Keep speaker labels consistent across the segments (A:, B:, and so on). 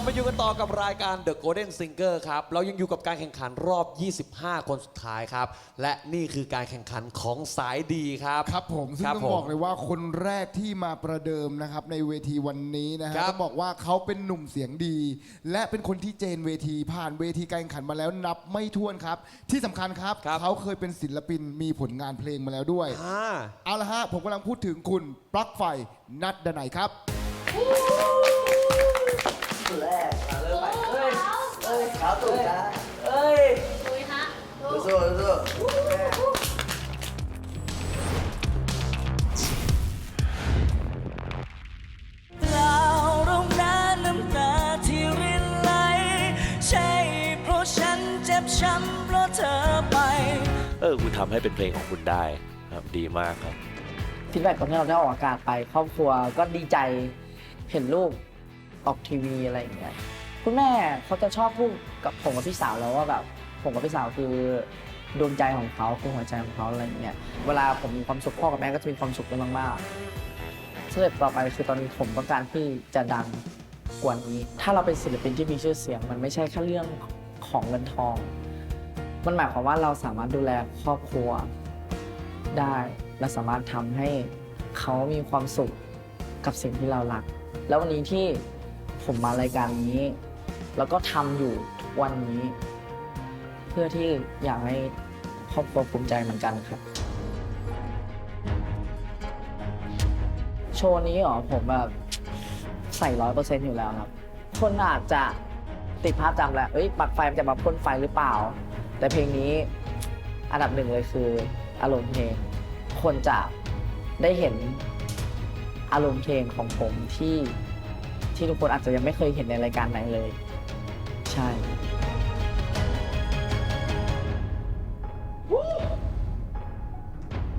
A: บมาอยู่กันต่อกับรายการ The Golden Singer ครับ เรายังอยู่กับการแข่งขันรอบ 25 คนสุดท้ายครับ และนี่คือการแข่งขันของสายดีครับ
B: ครับผมซึ่ง
A: ครับ
B: ต้อง
A: ผม
B: บอกเลยว่าคนแรกที่มาประเดิมนะครับในเวทีวันนี้นะฮะ
A: ครับ
B: ต้องบอกว่าเขาเป็นหนุ่มเสียงดี และเป็นคนที่เจนเวทีผ่านเวทีการแข่งขันมาแล้วนับไม่ถ้วนครับ ที่สำคัญครับ
A: ครับ
B: เขาเคยเป็นศิลปินมีผลงานเพลงมาแล้วด้วย
A: อ่า
B: เอาละฮะ ผมกำลังพูดถึงคุณปลั๊กไฟนัดดนัยครับ
C: แรกมาเริ่มใหม่เอ้ยเอ้ยขาวตู่จ้าเอ้ย
D: ลุยฮะ
C: สู้สู้สู้
E: เปล่าเรานั้นน้ำตาที่รินไหลใช่เพราะฉันเจ็บช้ำเพราะเธอไป
F: เออคุณทำให้เป็นเพลงของคุณได้ครับดีมากครับ
G: ฟีดแบ็กตอนที่เราได้ออกอากาศไป ครอบครัวก็ดีใจเห็นลูก ออกทีวีอะไรอย่างเงี้ยคุณแม่เขาจะชอบพูดกับผมกับพี่สาวแล้วว่าแบบผมกับพี่สาวคือดวงใจของเขาคือหัวใจของเขาอะไรอย่างเงี้ยเวลาผมมีความสุขพ่อกับแม่ก็จะมีความสุขกันมากๆสเต็ปต่อไปคือตอนนี้ผมต้องการที่จะดังกว่านี้ ถ้าเราเป็นศิลปินที่มีชื่อเสียง มันไม่ใช่แค่เรื่องของเงินทอง มันหมายความว่าเราสามารถดูแลครอบครัวได้และสามารถทำให้เขามีความสุขกับสิ่งที่เรารัก แล้ววันนี้ที่ ผมมารายการนี้ แล้วก็ทำอยู่ทุกวันนี้ เพื่อที่อยากให้ครอบครัวภูมิใจเหมือนกันครับ โชว์นี้เหรอผมแบบใส่ร้อยเปอร์เซ็นต์อยู่แล้วครับ คนอาจจะติดภาพจำแหละเอ้ยปลักไฟมันจะมาพ่นไฟหรือเปล่า แต่เพลงนี้อันดับหนึ่งเลยคือ อารมณ์เพลง คนจะได้เห็นอารมณ์เพลงของผมที่ ที่ทุกคนอาจจะยังไม่เคยเห็นในรายการไหนเลย ใช่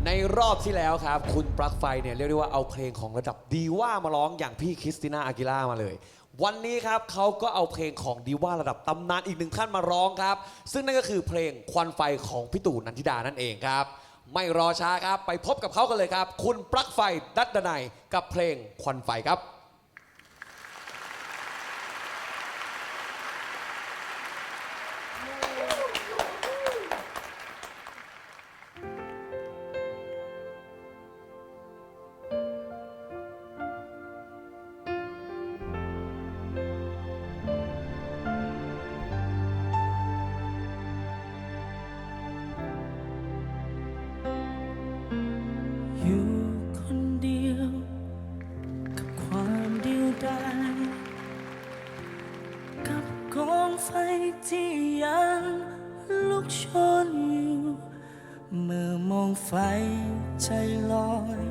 A: ในรอบที่แล้วครับ คุณปลั๊กไฟเนี่ยเรียกได้ว่าเอาเพลงของระดับดีว่ามาร้องอย่างพี่คริสติน่าอากิล่ามาเลย วันนี้ครับเขาก็เอาเพลงของดีว่าระดับตำนานอีกหนึ่งท่านมาร้องครับ ซึ่งนั่นก็คือเพลงควันไฟของพี่ตู่นันทิดานั่นเองครับ ไม่รอช้าครับ ไปพบกับเขากันเลยครับ คุณปลั๊กไฟดัดดนัยกับเพลงควันไฟครับ
E: ลอย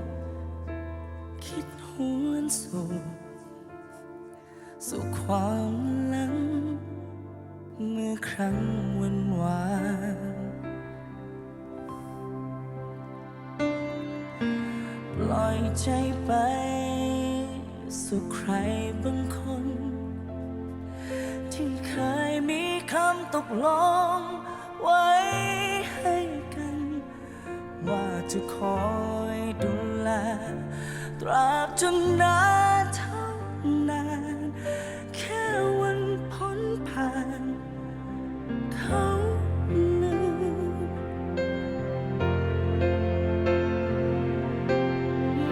E: คิดหวนสู่ สู่ความหลัง เมื่อครั้งวันวานปล่อยใจไป สู่ใครบางคน ที่เคยมีคำตกลง จะคอยดูแล ตราบจนนานเท่านาน แค่วันพ้นผ่าน เขาลืม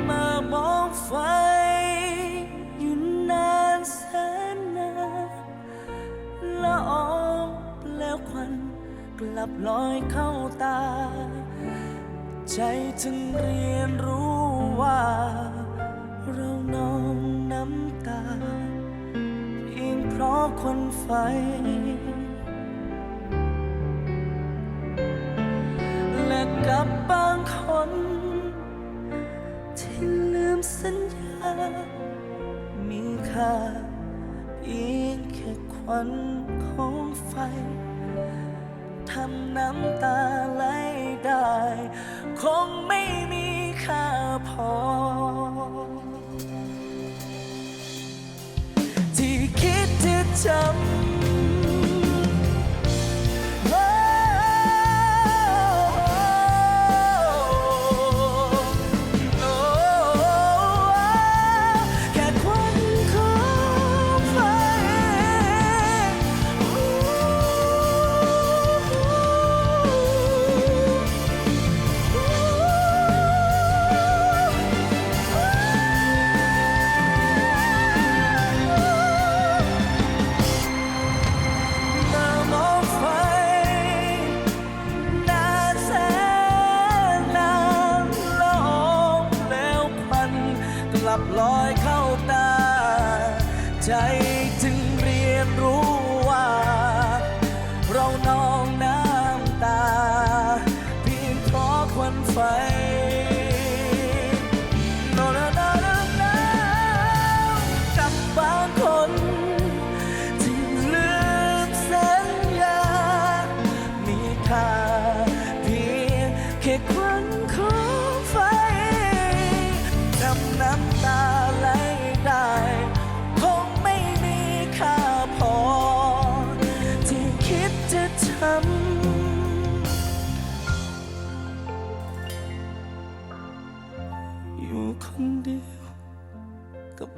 E: มามองไฟอยู่นานแสนนานละอองแล้วควันกลับลอยเข้าตา ใจจึงเรียนรู้ว่า เรานองน้ำตา เพียงเพราะควันไฟ และกับบางคน ที่ลืมสัญญา มีค่าเพียงแค่ควันของไฟำน้ำตาไหลได้ คงไม่มีค่าพอ ที่คิดจะจำ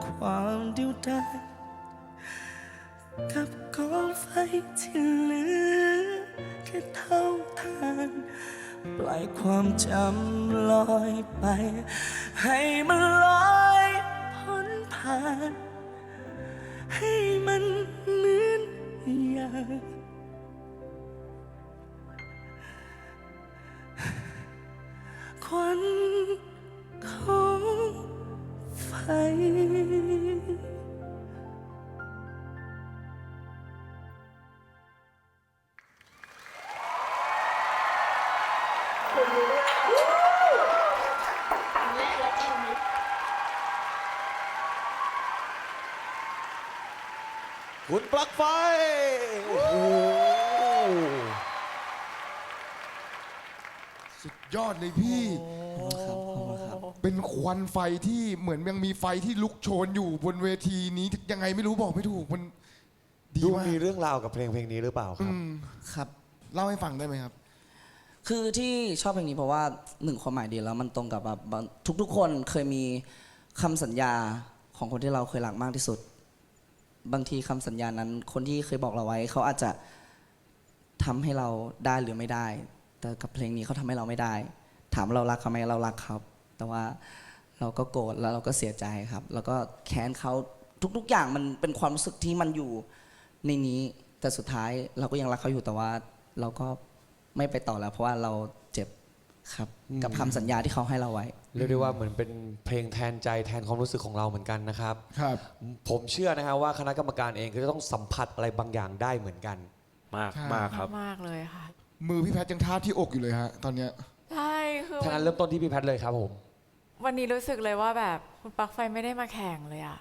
E: ความเดียวดายกับกองไฟที่เหลือแค่เท่าทานปล่อยความจำลอยไป ให้มันลอยพ้นผ่าน ให้มันเหมือน
A: คุณปลั๊กไฟ โอ้โห
B: สุดยอดเลยพี่เป็นควันไฟที่เหมือนยังมีไฟที่ลุกโชนอยู่บนเวทีนี้ยังไงไม่รู้บอกไม่ถูกมันดี
A: ดู
B: มาก
A: มีเรื่องราวกับเพลงเพลงนี้หรือเปล่าครับ
B: อืม
G: ครับ
B: เล่าให้ฟังได้ไหมครับ
G: คือที่ชอบเพลงนี้เพราะว่าหนึ่งความหมายดีแล้วมันตรงกับแบบทุกๆคนเคยมีคำสัญญาของคนที่เราเคยรักมากที่สุด บางทีคำสัญญานั้น คนที่เคยบอกเราไว้ เขาอาจจะทำให้เราได้หรือไม่ได้ แต่กับเพลงนี้เขาทำให้เราไม่ได้ ถามว่าเรารักเขาไหมเรารักครับ แต่ว่าเราก็โกรธแล้วเราก็เสียใจครับ แล้วก็แค้นเขาทุก ๆ อย่างมันเป็นความรู้สึกที่มันอยู่ในนี้แต่สุดท้ายเราก็ยังรักเขาอยู่แต่ว่า เราก็ไม่ไปต่อแล้ว เพราะว่าเราเจ็บครับ กับคำสัญญาที่เขาให้เราไว้
A: เรียกได้ว่าเหมือนเป็นเพลงแทนใจแทนความรู้สึกของเราเหมือนกันนะครับ
B: ครับ
A: ผมเชื่อนะครับว่าคณะกรรมการเองก็จะต้องสัมผัสอะไรบางอย่างได้เหมือนกัน
F: มาก
B: ใช่
F: มากครับ
D: มากๆเลยค่ะ
B: มือพี่แพทย์ยังทาบที่อกอยู่เลยฮะ ตอนเนี้ย
D: ใช่คือ
A: ถ้างั้นเริ่มต้นที่พี่แพทย์เลยครับผม
D: วันนี้รู้สึกเลยว่าแบบคุณปลั๊กไฟไม่ได้มาแข่งเลยอะ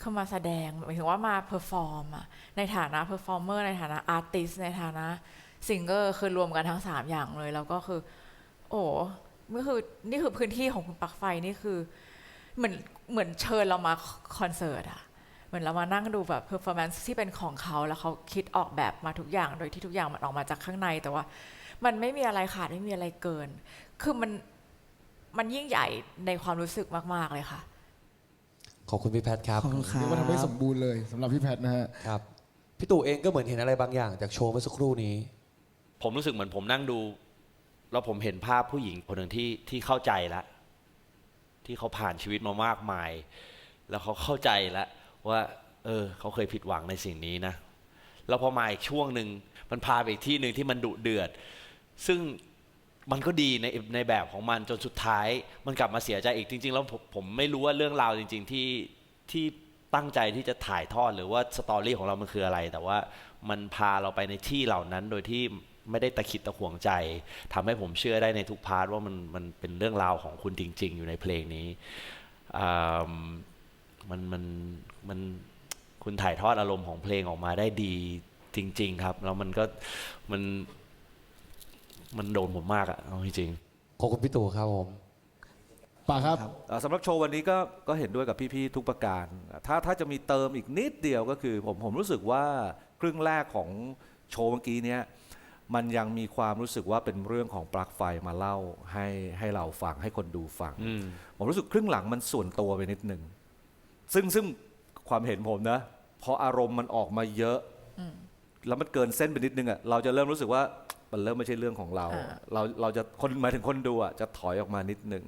D: คือมาแสดงหมายถึงว่ามาเพอร์ฟอร์มอะในฐานะเพอร์ฟอร์เมอร์ในฐานะอาร์ติสในฐานะซิงเกอร์คือรวมกันทั้ง 3 อย่างเลย แล้วก็คือ โอ้ นี่คือนี่คือพื้นที่ของคุณปลั๊กไฟนี่คือ เหมือนเหมือนเชิญเรามาคอนเสิร์ตอะเหมือนเรามานั่งดูแบบเพอร์ฟอร์แมนซ์ที่เป็นของเขาแล้วเขาคิดออกแบบมาทุกอย่างโดยที่ทุกอย่างมันออกมาจากข้างในแต่ว่า มันไม่มีอะไรขาดไม่มีอะไรเกิน คือมันมันยิ่งใหญ่ในความรู้สึกมาก ๆ เลยค่ะ
A: ขอบคุณพี่แพทย์ครับ
G: ขอบคุณครับ
B: เรียกว่าทำได้สมบูรณ์เลยสำหรับพี่แพทย์นะฮะ
A: ครับพี่ตู่เองก็เหมือนเห็นอะไรบางอย่างจากโชว์เมื่อสักครู่นี้
F: ผมรู้สึกเหมือนผมนั่งดู แล้วผมเห็นภาพผู้หญิงคนหนึ่งที่ที่เข้าใจแล้วที่เขาผ่านชีวิตมามากมาย แล้วเขาเข้าใจแล้วว่า เออ เขาเคยผิดหวังในสิ่งนี้นะแล้วพอมาอีกช่วงหนึ่งมันพาไปอีกที่หนึ่งที่มันดุเดือด ซึ่งมันก็ดีในในแบบของมันจนสุดท้าย มันกลับมาเสียใจอีกจริง ๆ แล้วผมผมไม่รู้ว่าเรื่องราวจริง ๆ ที่ที่ตั้งใจที่จะถ่ายทอดหรือว่าสตอรี่ของเรามันคืออะไร แต่ว่ามันพาเราไปในที่เหล่านั้นโดยที่ ไม่ได้ตะขิดตะขวงใจทำให้ผมเชื่อได้ในทุกพาร์ทว่ามันมันเป็นเรื่องราวของคุณจริง ๆ อยู่ในเพลงนี้อ่ามันมันมันคุณถ่ายทอดอารมณ์ของเพลงออกมาได้ดีจริง ๆ ครับ แล้วมันก็มันมันโดนผมมากอะเอาจริงๆ
A: ขอบคุณพี่ตู่ครับผม
B: ป่าครับ
H: เอ่อสำหรับโชว์วันนี้ก็ก็เห็นด้วยกับพี่ๆทุกประการ ถ้าถ้าจะมีเติมอีกนิดเดียวก็คือผมผมรู้สึกว่าครึ่งแรกของโชว์เมื่อกี้เนี้ย มันยังมีความรู้สึกว่าเป็นเรื่องของปลั๊กไฟมาเล่าให้ให้เราฟังให้คนดูฟัง
F: อืม
H: ผมรู้สึกครึ่งหลังมันส่วนตัวไปนิดหนึ่ง ซึ่งซึ่งความเห็นผมนะ พออารมณ์มันออกมาเยอะ แล้วมันเกินเส้นไปนิดนึงอะเราจะเริ่มรู้สึกว่ามันเริ่มไม่ใช่เรื่องของเรา
D: อ่า
H: เราเราจะคนหมายถึงคนดูอะจะถอยออกมานิดหนึ่ง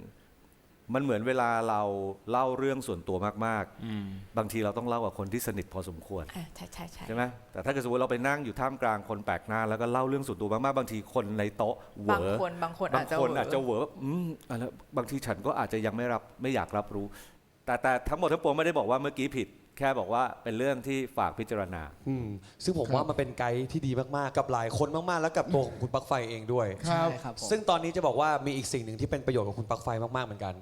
H: มันเหมือนเวลาเราเล่าเรื่องส่วนตัวมากๆ บางทีเราต้องเล่ากับคนที่สนิทพอสมควร
D: อะใช่ใช่ใช่
H: ใช่ไหมแต่ถ้าเกิดสมมติเราไปนั่งอยู่ท่ามกลางคนแปลกหน้า แล้วก็เล่าเรื่องส่วนตัวมากๆ บางทีคนในโต๊ะเหว
D: บาง
H: อ
D: คนบางคน
H: บา
D: อางจจะ
H: คนอาจจะ
D: เว
H: เหวออืมอะไรบางทีฉันก็อาจจะยังไม่รับไม่อยากรับรู้ แต่แต่ทั้งหมดทั้งปวงไม่ได้บอกว่าเมื่อกี้ผิด แค่บอกว่าเป็นเรื่องที่ฝากพิจารณา
A: อืมซึ่งผมว่ามันเป็นไกด์ที่ดีมากๆ กับหลายคนมากๆ แล้วกับตัวของคุณปลั๊กไฟเองด้วย
B: ครับ
C: ใช่ครับผม
A: ซึ่งตอนนี้จะบอกว่ามีอีกสิ่งหนึ่งที่เป็นประโยชน์กับคุณปลั๊กไฟมากๆเหมือนกัน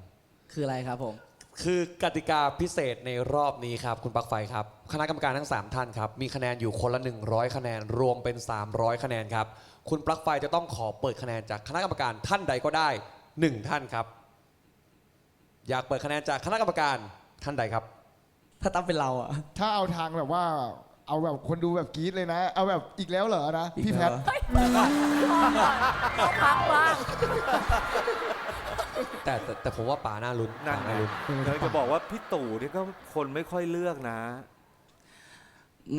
C: คืออะไรครับผม
A: คือกติกาพิเศษในรอบนี้ครับ คุณปลั๊กไฟครับ คณะกรรมการทั้ง 3 ท่านครับ มีคะแนนอยู่คนละ 100 คะแนน รวมเป็น 300 คะแนนครับ คุณปลั๊กไฟจะต้องขอเปิดคะแนนจากคณะกรรมการท่านใดก็ได้ 1 ท่านครับ อยากเปิดคะแนนจากคณะกรรมการท่านใดครับ
C: ถ้าตั้งเป็นเราอะ
B: ถ้าเอาทางแบบว่า เอาแบบคนดูแบบกรี๊ดเลยนะ เอาแบบอีกแล้วเหรอนะ พี่แพท
D: พักบ้าง
A: แต่แต่แต่ผมว่าป๋าน่าลุ้น
H: นั่น
A: ป๋า
H: ไง
A: น่าลุ้น
H: เราจะบอกว่าพี่ตู่นี่ก็คนไม่ค่อยเลือกนะ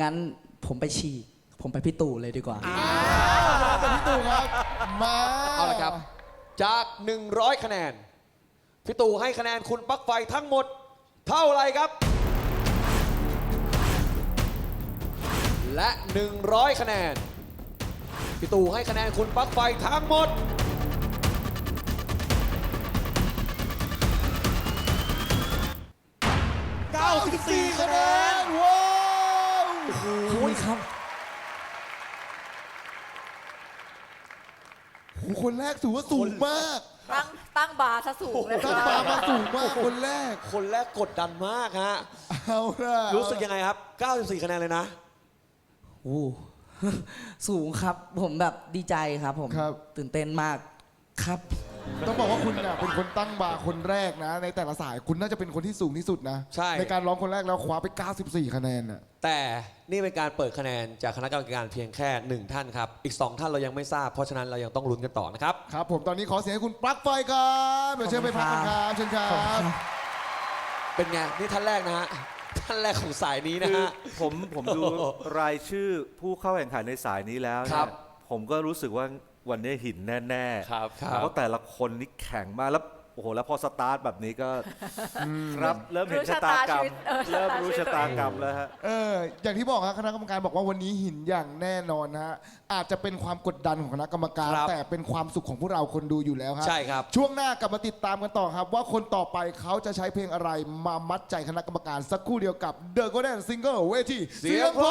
C: งั้นผมไปฉีกผมไปพี่ตู่เลยดีกว่า
B: พี่ตู่ครับ มา
A: เอาละครับ จาก 100 คะแนน พี่ตู่ให้คะแนนคุณปลั๊กไฟทั้งหมด เท่าไหรครับ และ 100 คะแนน พี่ตู่ให้คะแนนคุณปลั๊กไฟทั้งหมด 94คะแนน
B: ว้าว
C: โอ้ยครับ
B: โหคนแรกถือว่าสูงมาก
D: ตั้งตั้งบาร์ซะสูงเลย
B: ตั้งมามาสูงมากคนแรก
A: คนแรกกดดันมากฮะ
B: เอาละ
A: รู้สึกยังไงครับ 94 คะแนนเลยนะ
C: โอ้ สูงครับ ผมแบบดีใจครับผม
B: ครับ
C: ตื่นเต้นมากครับ
B: ต้องบอกว่าคุณเนี่ยเป็นคนตั้งบาร์คนแรกนะ ในแต่ละสายคุณน่าจะเป็นคนที่สูงที่สุดนะ
A: ใช่
B: การร้องคนแรกแล้วคว้าไป 94 คะแนนน่ะ
A: แต่นี่เป็นการเปิดคะแนนจากคณะกรรมการเพียงแค่ 1 ท่านครับ อีก 2 ท่านเรายังไม่ทราบ เพราะฉะนั้นเรายังต้องลุ้นกันต่อนะครับ
B: ครับผมตอนนี้ขอเสียงให้คุณปลั๊กไฟครับเดี๋ยวเชิญไปพักกันครับเชิญครับ
A: เป็นไง นี่ท่านแรกนะฮะ ท่านแรกของสายนี้นะ
H: คือ
A: ฮะ
H: ผมผมดูรายชื่อผู้เข้าแข่งขันในสายนี้แล้ว
A: ค
H: เนี่
A: รั
H: ย
A: บ
H: ผมก็รู้สึกว่า วันนี้หินแน่ๆ
A: ครับครับ
H: เพราะแต่ละคนนี่แข็งมากแล้วโอ้โหแล้วพอสตาร์ทแบบนี้ก็ครับเริ่มเห็นชะตากรรมเริ่มรู้ชะตากรรมแล้วฮะ
B: เอออย่างที่บอกครับคณะกรรมการบอกว่าวันนี้หินอย่างแน่นอนฮะอาจจะเป็นความกดดันของคณะกรรมการ
A: ครับ
B: แต่เป็นความสุขของพวกเราคนดูอยู่แล้วครับ
A: ใช่ครับ
B: ช่วงหน้ากลับมาติดตามกันต่อครับ ว่าคนต่อไปเขาจะใช้เพลงอะไรมามัดใจคณะกรรมการสักครู่เดียวกับ The Golden Single เวที
A: เสียงเพร